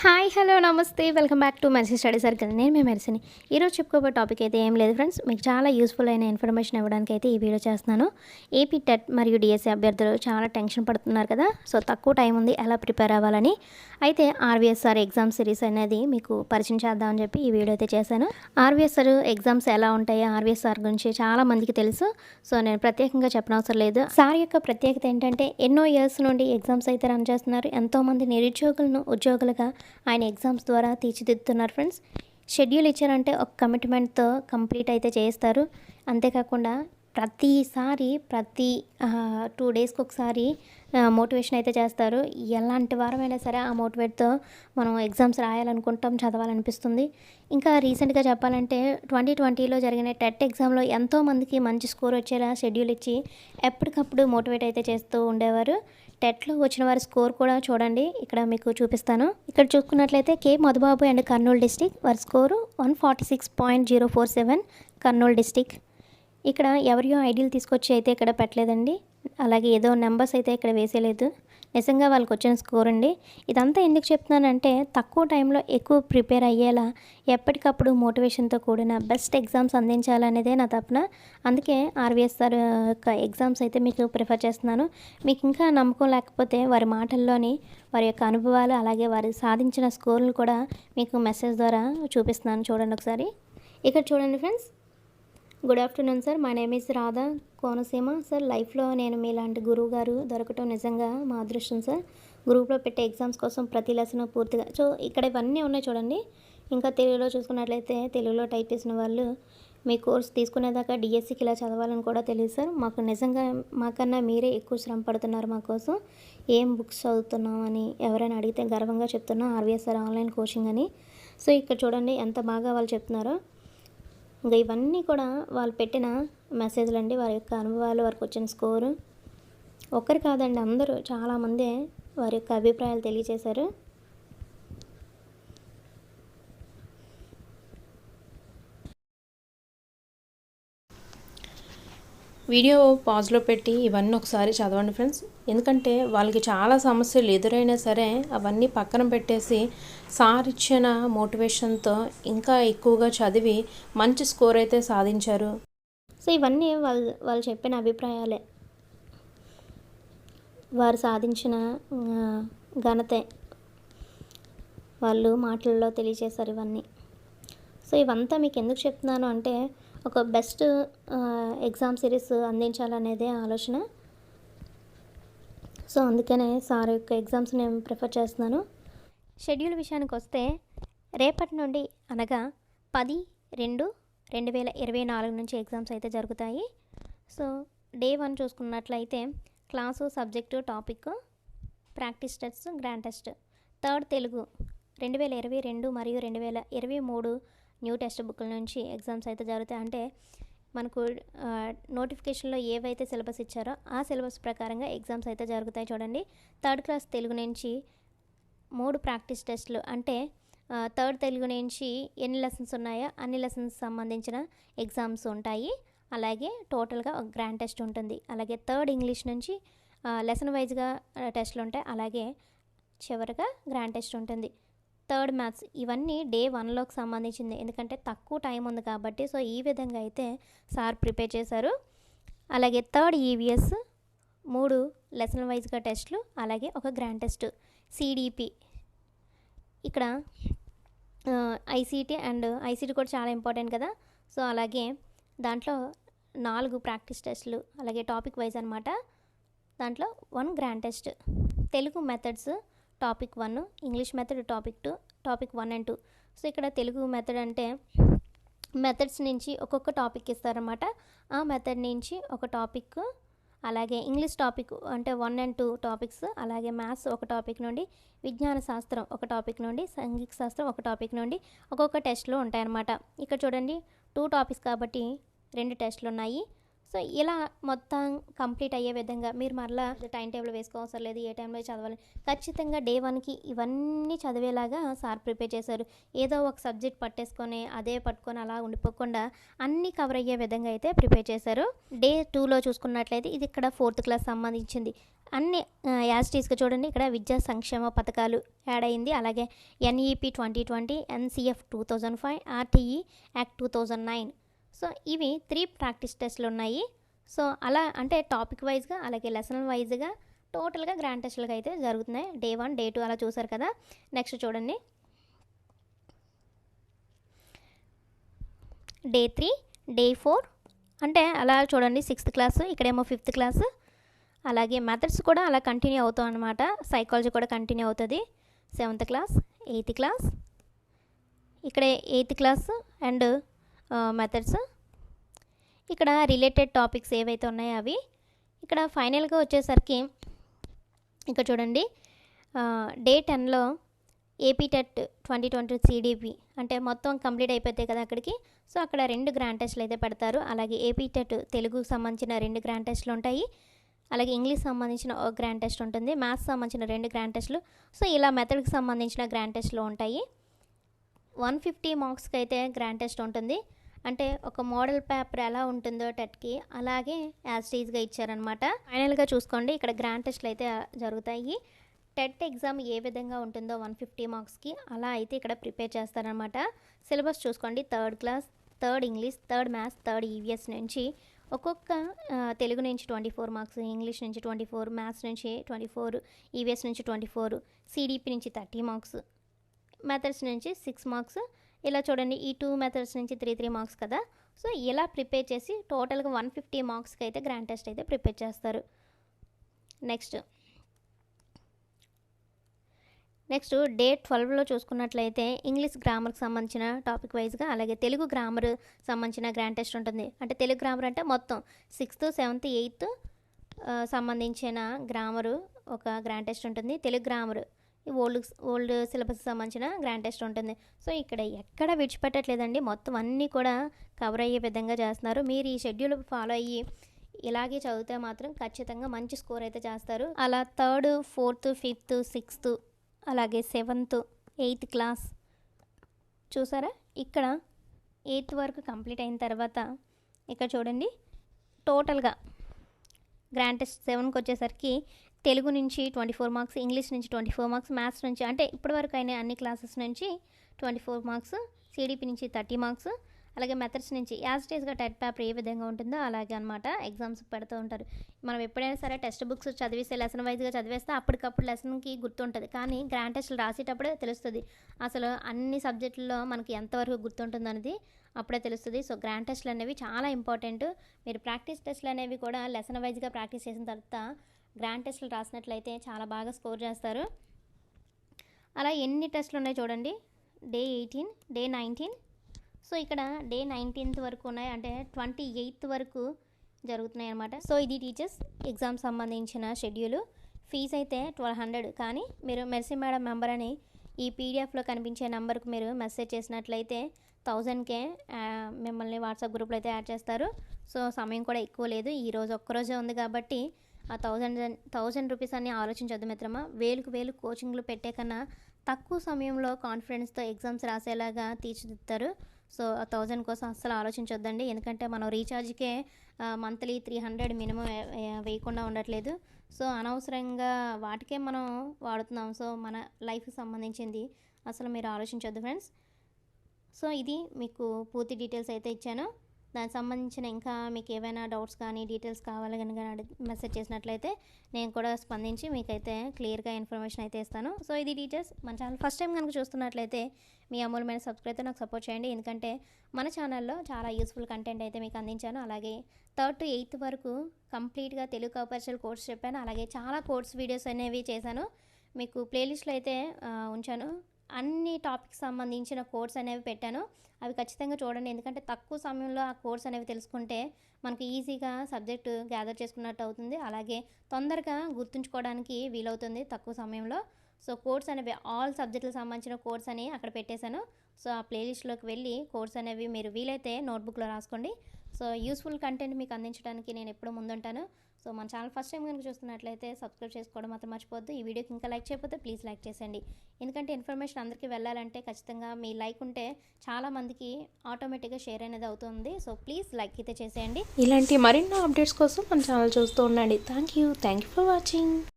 Hi hello నమస్తే. Welcome back to Mercy study circle. నేను మీ మెర్సీని. ఈరోజు చెప్పుకోబోయే టాపిక్ అయితే ఏం లేదు ఫ్రెండ్స్. మీకు చాలా యూస్ఫుల్ అయిన ఇన్ఫర్మేషన్ ఇవ్వడానికి అయితే ఈ వీడియో చేస్తున్నాను. ఏపీ టెట్ మరియు డిఎస్సీ అభ్యర్థులు చాలా టెన్షన్ పడుతున్నారు కదా. సో తక్కువ టైం ఉంది. ఎలా ప్రిపేర్ అవ్వాలని. అయితే ఆర్వీఎస్ఆర్ ఎగ్జామ్ సిరీస్ అనేది మీకు పరిచయం చేద్దామని చెప్పి ఈ వీడియో అయితే చేశాను. ఆర్వీఎస్ఆర్ ఎగ్జామ్స్ ఎలా ఉంటాయి? ఆర్వీఎస్ఆర్ గురించి చాలా మందికి తెలుసు. సో నేను ప్రత్యేకంగా చెప్పనవసరం లేదు. సార్ యొక్క ప్రత్యేకత ఏంటంటే ఎన్నో ఇయర్స్ నుండి ఎగ్జామ్స్ అయితే రన్ చేస్తున్నారు. ఎంతోమంది నిరుద్యోగులను ఉద్యోగులుగా ఆయన ఎగ్జామ్స్ ద్వారా తీర్చిదిద్దుతున్నారు ఫ్రెండ్స్. షెడ్యూల్ ఇచ్చారంటే ఒక కమిట్మెంట్తో కంప్లీట్ అయితే చేస్తారు అంతేకాకుండా ప్రతిసారి ప్రతి టూ డేస్కి ఒకసారి మోటివేషన్ అయితే చేస్తారు. ఎలాంటి వారమైనా సరే ఆ మోటివేట్తో మనం ఎగ్జామ్స్ రాయాలనుకుంటాం చదవాలనిపిస్తుంది. ఇంకా రీసెంట్గా చెప్పాలంటే ట్వంటీ ట్వంటీలో జరిగిన టెట్ ఎగ్జామ్లో ఎంతోమందికి మంచి స్కోర్ వచ్చేలా షెడ్యూల్ ఇచ్చి ఎప్పటికప్పుడు మోటివేట్ అయితే చేస్తూ ఉండేవారు. టెట్లో వచ్చిన వారి స్కోర్ కూడా చూడండి ఇక్కడ మీకు చూపిస్తాను. ఇక్కడ చూసుకున్నట్లయితే K Madhubabu and Kurnool district వారి score one forty six point zero four seven Kurnool district. ఇక్కడ ఎవరియో ఐడియల్ తీసుకొచ్చి అయితే ఇక్కడ పెట్టలేదండి. అలాగే ఏదో నెంబర్స్ అయితే ఇక్కడ వేసేయలేదు. నిజంగా వాళ్ళకి వచ్చిన స్కోర్ అండి. ఇదంతా ఎందుకు చెప్తున్నానంటే తక్కువ టైంలో ఎక్కువ ప్రిపేర్ అయ్యేలా ఎప్పటికప్పుడు మోటివేషన్తో కూడిన బెస్ట్ ఎగ్జామ్స్ అందించాలనేదే నా తపన. అందుకే ఆర్వీఎస్ఆర్ యొక్క ఎగ్జామ్స్ అయితే మీకు ప్రిఫర్ చేస్తున్నాను. మీకు ఇంకా నమ్మకం లేకపోతే వారి మాటల్లోని వారి యొక్క అనుభవాలు అలాగే వారు సాధించిన స్కోర్లు కూడా మీకు మెసేజ్ ద్వారా చూపిస్తున్నాను చూడండి ఒకసారి. ఇక్కడ చూడండి friends good afternoon sir my name is Radha Konaseema sir లైఫ్లో నేను మీలాంటి గురువు గారు దొరకటం నిజంగా మా అదృష్టం సార్ గ్రూప్లో పెట్టే ఎగ్జామ్స్ కోసం ప్రతి లెసన్ పూర్తిగా సో ఇక్కడ ఇవన్నీ ఉన్నాయి చూడండి. ఇంకా తెలుగులో చూసుకున్నట్లయితే తెలుగులో టైప్ చేసిన వాళ్ళు మీ కోర్స్ తీసుకునేదాకా డిఎస్సికి ఇలా చదవాలని కూడా తెలియదు సార్ మాకు నిజంగా మాకన్నా మీరే ఎక్కువ శ్రమ పడుతున్నారు మా కోసం. ఏం బుక్స్ చదువుతున్నాం అని ఎవరైనా అడిగితే గర్వంగా చెప్తున్నా ఆర్వీఎస్ఆర్ ఆన్లైన్ కోచింగ్ అని. సో ఇక్కడ చూడండి ఎంత బాగా వాళ్ళు చెప్తున్నారో. ఇంకా ఇవన్నీ కూడా వాళ్ళు పెట్టిన మెసేజ్లు అండి వారి యొక్క అనుభవాలు వారికి వచ్చిన స్కోరు. ఒక్కరు కాదండి అందరూ చాలామందే వారి యొక్క అభిప్రాయాలు తెలియజేశారు వీడియో పాజ్లో పెట్టి ఇవన్నీ ఒకసారి చదవండి ఫ్రెండ్స్. ఎందుకంటే వాళ్ళకి చాలా సమస్యలు ఎదురైనా సరే అవన్నీ పక్కన పెట్టేసి సార్ ఇచ్చిన మోటివేషన్తో ఇంకా ఎక్కువగా చదివి మంచి స్కోర్ అయితే సాధించారు. సో ఇవన్నీ వాళ్ళు వాళ్ళు చెప్పిన అభిప్రాయాలే. వారు సాధించిన ఘనతే. వాళ్ళు మాటల్లో తెలియజేశారు ఇవన్నీ. సో ఇవంతా మీకు ఎందుకు చెప్తున్నాను అంటే ఒక బెస్ట్ ఎగ్జామ్ సిరీస్ అందించాలనేదే ఆలోచన. సో అందుకనే సార్ యొక్క ఎగ్జామ్స్ నేను ప్రిఫర్ చేస్తున్నాను. షెడ్యూల్ విషయానికి వస్తే రేపటి నుండి అనగా పది రెండు రెండు వేల ఇరవై నాలుగు నుంచి ఎగ్జామ్స్ అయితే జరుగుతాయి. సో డే వన్ చూసుకున్నట్లయితే class subject topic practice test grand test. Third Telugu రెండు వేల ఇరవై రెండు మరియు రెండు వేల ఇరవై మూడు న్యూ టెక్స్ట్ బుక్ల నుంచి ఎగ్జామ్స్ అయితే జరుగుతాయి. అంటే మనకు నోటిఫికేషన్లో ఏవైతే సిలబస్ ఇచ్చారో ఆ సిలబస్ ప్రకారంగా ఎగ్జామ్స్ అయితే జరుగుతాయి చూడండి. థర్డ్ క్లాస్ తెలుగు నుంచి మూడు ప్రాక్టీస్ టెస్ట్లు అంటే థర్డ్ తెలుగు నుంచి ఎన్ని లెసన్స్ ఉన్నాయో అన్ని లెసన్స్ సంబంధించిన ఎగ్జామ్స్ ఉంటాయి. అలాగే టోటల్గా ఒక గ్రాండ్ టెస్ట్ ఉంటుంది. అలాగే థర్డ్ ఇంగ్లీష్ నుంచి లెసన్ వైజ్గా టెస్ట్లు ఉంటాయి. అలాగే చివరిగా గ్రాండ్ టెస్ట్ ఉంటుంది. థర్డ్ మ్యాథ్స్ ఇవన్నీ డే వన్లోకి సంబంధించింది. ఎందుకంటే తక్కువ టైం ఉంది కాబట్టి సో ఈ విధంగా అయితే సార్ ప్రిపేర్ చేశారు. అలాగే థర్డ్ ఈవీఎస్ మూడు లెసన్ వైజ్గా టెస్ట్లు అలాగే ఒక గ్రాండ్ టెస్ట్ సిడిపి. ఇక్కడ ఐసీటీ అండ్ ఐసీటీ కూడా చాలా ఇంపార్టెంట్ కదా. సో అలాగే దాంట్లో నాలుగు ప్రాక్టీస్ టెస్ట్లు అలాగే టాపిక్ వైజ్ అనమాట దాంట్లో one grand test. Telugu methods topic one English method topic two topic one and two. So ఇక్కడ తెలుగు మెథడ్ అంటే మెథడ్స్ నుంచి ఒక్కొక్క టాపిక్ ఇస్తారన్నమాట. ఆ మెథడ్ నుంచి ఒక టాపిక్ అలాగే ఇంగ్లీష్ టాపిక్ అంటే వన్ అండ్ టూ టాపిక్స్ అలాగే మ్యాథ్స్ ఒక టాపిక్ నుండి విజ్ఞాన శాస్త్రం ఒక టాపిక్ నుండి సంగీత శాస్త్రం ఒక టాపిక్ నుండి ఒక్కొక్క టెస్ట్లో ఉంటాయన్నమాట. ఇక్కడ చూడండి టూ టాపిక్స్ కాబట్టి రెండు టెస్ట్లు ఉన్నాయి. సో ఇలా మొత్తం కంప్లీట్ అయ్యే విధంగా మీరు మరలా టైం టేబుల్ వేసుకోవసరం లేదు ఏ టైంలో చదవాలి. ఖచ్చితంగా డే వన్కి ఇవన్నీ చదివేలాగా సార్ ప్రిపేర్ చేశారు. ఏదో ఒక సబ్జెక్ట్ పట్టేసుకొని అదే పట్టుకొని అలా ఉండిపోకుండా అన్నీ కవర్ అయ్యే విధంగా అయితే ప్రిపేర్ చేశారు. డే టూలో చూసుకున్నట్లయితే ఇది ఇక్కడ ఫోర్త్ క్లాస్ సంబంధించింది. అన్ని యాజిటీస్గా చూడండి ఇక్కడ విద్యా సంక్షేమ పథకాలు యాడ్ అయింది. అలాగే NEP twenty twenty NCF two thousand five RTE act two thousand nine. So ఇవి త్రీ ప్రాక్టీస్ టెస్ట్లు ఉన్నాయి. సో అలా అంటే టాపిక్ వైజ్గా అలాగే లెసన్ వైజ్గా టోటల్గా గ్రాండ్ టెస్ట్లకు అయితే జరుగుతున్నాయి. డే వన్ డే టూ అలా చూసారు కదా. నెక్స్ట్ చూడండి. డే త్రీ డే ఫోర్ అంటే అలా చూడండి సిక్స్త్ క్లాస్ ఇక్కడేమో ఫిఫ్త్ క్లాస్. అలాగే మెథడ్స్ కూడా అలా కంటిన్యూ అవుతాం అనమాట సైకాలజీ కూడా కంటిన్యూ అవుతుంది. Seventh class eighth class. ఇక్కడ ఎయిత్ క్లాస్ అండ్ మెథడ్స్ ఇక్కడ రిలేటెడ్ టాపిక్స్ ఏవైతే ఉన్నాయో అవి. ఇక్కడ ఫైనల్గా వచ్చేసరికి ఇక్కడ చూడండి. డే టెన్లో AP TET twenty twenty CDP అంటే మొత్తం కంప్లీట్ అయిపోతాయి కదా అక్కడికి. సో అక్కడ రెండు గ్రాండ్ టెస్ట్లు అయితే పెడతారు. అలాగే ఏపీ టెట్ తెలుగుకు సంబంధించిన రెండు గ్రాండ్ టెస్ట్లు ఉంటాయి. అలాగే ఇంగ్లీష్ సంబంధించిన ఒక గ్రాండ్ టెస్ట్ ఉంటుంది. మ్యాథ్స్ సంబంధించిన రెండు గ్రాండ్ టెస్ట్లు సో ఇలా మెథడ్కి సంబంధించిన గ్రాండ్ టెస్ట్లు ఉంటాయి. వన్ ఫిఫ్టీ మార్క్స్కి అయితే గ్రాండ్ టెస్ట్ ఉంటుంది. అంటే ఒక మోడల్ పేపర్ ఎలా ఉంటుందో టెట్కి అలాగే యాజ్ టీజ్గా ఇచ్చారనమాట ఫైనల్గా చూసుకోండి ఇక్కడ గ్రాండ్ టెస్ట్లు అయితే జరుగుతాయి. టెట్ ఎగ్జామ్ ఏ విధంగా ఉంటుందో వన్ ఫిఫ్టీ మార్క్స్కి అలా అయితే ఇక్కడ ప్రిపేర్ చేస్తారనమాట సిలబస్ చూసుకోండి third class third English third maths third EVS నుంచి ఒక్కొక్క తెలుగు నుంచి ట్వంటీ ఫోర్ మార్క్స్ ఇంగ్లీష్ నుంచి ట్వంటీ ఫోర్ మ్యాథ్స్ నుంచి ట్వంటీ ఫోర్ ఈవీఎస్ నుంచి ట్వంటీ ఫోర్ సిడిపి నుంచి థర్టీ మార్క్స్ మెథడ్స్ నుంచి సిక్స్ మార్క్స్ ఇలా చూడండి ఈ టూ మెథడ్స్ నుంచి త్రీ త్రీ మార్క్స్ కదా. సో ఇలా ప్రిపేర్ చేసి టోటల్గా వన్ ఫిఫ్టీ మార్క్స్కి అయితే గ్రాండ్ టెస్ట్ అయితే ప్రిపేర్ చేస్తారు. నెక్స్ట్ నెక్స్ట్ డే ట్వెల్వ్లో చూసుకున్నట్లయితే ఇంగ్లీష్ గ్రామర్కి సంబంధించిన టాపిక్ వైజ్గా అలాగే తెలుగు గ్రామర్ సంబంధించిన గ్రాండ్ టెస్ట్ ఉంటుంది. అంటే తెలుగు గ్రామర్ అంటే మొత్తం సిక్స్త్ సెవెంత్ ఎయిత్ సంబంధించిన గ్రామరు ఒక గ్రాండ్ టెస్ట్ ఉంటుంది. Telugu grammar old old syllabus సంబంధించిన గ్రాండ్ టెస్ట్ ఉంటుంది. సో ఇక్కడ ఎక్కడ విడిచిపెట్టట్లేదండి. మొత్తం అన్నీ కూడా కవర్ అయ్యే విధంగా చేస్తున్నారు. మీరు ఈ షెడ్యూల్ ఫాలో అయ్యి ఇలాగే చదివితే మాత్రం ఖచ్చితంగా మంచి స్కోర్ అయితే చేస్తారు. అలా థర్డ్ ఫోర్త్ ఫిఫ్త్ సిక్స్త్ అలాగే సెవెంత్ ఎయిత్ క్లాస్ చూసారా? ఇక్కడ ఎయిత్ వరకు కంప్లీట్ అయిన తర్వాత ఇక్కడ చూడండి టోటల్గా గ్రాండ్ టెస్ట్ సెవెన్కి వచ్చేసరికి తెలుగు నుంచి ట్వంటీ ఫోర్ మార్క్స్ ఇంగ్లీష్ నుంచి ట్వంటీ ఫోర్ మార్క్స్ మ్యాథ్స్ నుంచి అంటే ఇప్పటివరకు అయిన అన్ని క్లాసెస్ నుంచి ట్వంటీ ఫోర్ మార్క్స్ సిడిపి నుంచి థర్టీ మార్క్స్ అలాగే మెథడ్స్ నుంచి యాజ్ డేస్గా టెట్ పేపర్ ఏ విధంగా ఉంటుందో అలాగే అనమాట ఎగ్జామ్స్ పెడుతూ ఉంటారు. మనం ఎప్పుడైనా సరే టెక్స్ట్ బుక్స్ చదివిస్తే లెసన్ వైజ్గా చదివేస్తే అప్పటికప్పుడు లెసన్కి గుర్తుంటుంది. కానీ గ్రాండ్ టెస్ట్లు రాసేటప్పుడే తెలుస్తుంది. అసలు అన్ని సబ్జెక్టుల్లో మనకి ఎంతవరకు గుర్తుంటుంది అనేది అప్పుడే తెలుస్తుంది. సో గ్రాండ్ టెస్ట్లు అనేవి చాలా ఇంపార్టెంట్ మీరు ప్రాక్టీస్ టెస్ట్లు అనేవి కూడా లెసన్ వైజ్గా ప్రాక్టీస్ చేసిన తర్వాత గ్రాండ్ టెస్ట్లు రాసినట్లయితే చాలా బాగా స్కోర్ చేస్తారు. అలా ఎన్ని టెస్ట్లు ఉన్నాయి చూడండి. Day eighteen day nineteen. So ఇక్కడ డే నైన్టీన్త్ వరకు ఉన్నాయి. అంటే ట్వంటీ ఎయిత్ వరకు జరుగుతున్నాయి అన్నమాట. సో ఇది టీచర్స్ ఎగ్జామ్ సంబంధించిన షెడ్యూలు. ఫీజు అయితే ట్వెల్వ్ హండ్రెడ్. కానీ మీరు మెర్సీ మేడం మెంబర్ అని ఈ పీడిఎఫ్లో కనిపించే నెంబర్కు మీరు మెసేజ్ చేసినట్లయితే థౌజండ్కే మిమ్మల్ని వాట్సాప్ గ్రూప్లో అయితే యాడ్ చేస్తారు. సో సమయం కూడా ఎక్కువ లేదు. ఈరోజు ఒక్కరోజే ఉంది కాబట్టి ఆ థౌజండ్ థౌజండ్ రూపీస్ అని ఆలోచించొద్దు మిత్రమా. వేలుకు వేలు కోచింగ్లు పెట్టే కన్నా తక్కువ సమయంలో కాన్ఫిడెన్స్తో ఎగ్జామ్స్ రాసేలాగా తీర్చిదిద్దుతారు. సో ఆ థౌజండ్ కోసం అస్సలు ఆలోచించొద్దండి. ఎందుకంటే మనం రీఛార్జ్కే మంత్లీ త్రీ హండ్రెడ్ మినిమం వేయకుండా ఉండట్లేదు. సో అనవసరంగా వాటికే మనం వాడుతున్నాం. సో మన లైఫ్కి సంబంధించింది అసలు మీరు ఆలోచించొద్దు ఫ్రెండ్స్. సో ఇది మీకు పూర్తి డీటెయిల్స్ అయితే ఇచ్చాను. దానికి సంబంధించిన ఇంకా మీకు ఏవైనా డౌట్స్ కానీ డీటెయిల్స్ కావాలి కనుక మెసేజ్ చేసినట్లయితే నేను కూడా స్పందించి మీకైతే క్లియర్గా ఇన్ఫర్మేషన్ అయితే ఇస్తాను. సో ఇది డీటెయిల్స్. మన ఛానల్ ఫస్ట్ టైం కనుక చూస్తున్నట్లయితే మీ అమూల్యమైన సబ్స్క్రైబ్ నాకు సపోర్ట్ చేయండి. ఎందుకంటే మన ఛానల్లో చాలా యూస్ఫుల్ కంటెంట్ అయితే మీకు అందించాను. అలాగే థర్డ్ టు ఎయిత్ వరకు కంప్లీట్గా తెలుగు కమర్షియల్ కోర్స్ చెప్పాను. అలాగే చాలా కోర్స్ వీడియోస్ అనేవి చేశాను. మీకు ప్లేలిస్ట్లో అయితే ఉంచాను. అన్ని టాపిక్స్ సంబంధించిన కోర్స్ అనేవి పెట్టాను. అవి ఖచ్చితంగా చూడండి. ఎందుకంటే తక్కువ సమయంలో ఆ కోర్స్ అనేవి తెలుసుకుంటే మనకు ఈజీగా సబ్జెక్టు గ్యాదర్ చేసుకున్నట్టు అవుతుంది. అలాగే తొందరగా గుర్తుంచుకోవడానికి వీలవుతుంది తక్కువ సమయంలో. సో కోర్స్ అనేవి ఆల్ సబ్జెక్టులకు సంబంధించిన కోర్స్ అని అక్కడ పెట్టేశాను. సో ఆ ప్లేలిస్ట్లోకి వెళ్ళి కోర్స్ అనేవి మీరు వీలైతే నోట్బుక్లో రాసుకోండి. సో యూస్ఫుల్ కంటెంట్ మీకు అందించడానికి నేను ఎప్పుడూ ముందుంటాను. సో మన ఛానల్ ఫస్ట్ టైం కనుక చూస్తున్నట్లయితే సబ్స్క్రైబ్ చేసుకోవడం మాత్రం మర్చిపోద్దు ఈ వీడియోకి ఇంకా లైక్ చేయకపోతే ప్లీజ్ లైక్ చేసేయండి. ఎందుకంటే ఇన్ఫర్మేషన్ అందరికీ వెళ్ళాలంటే ఖచ్చితంగా మీ లైక్ ఉంటే చాలామందికి ఆటోమేటిక్గా షేర్ అనేది అవుతుంది. సో ప్లీజ్ లైక్ అయితే చేసేయండి. ఇలాంటి మరిన్నో అప్డేట్స్ కోసం మన ఛానల్ చూస్తూ ఉండండి. Thank you thank you for watching.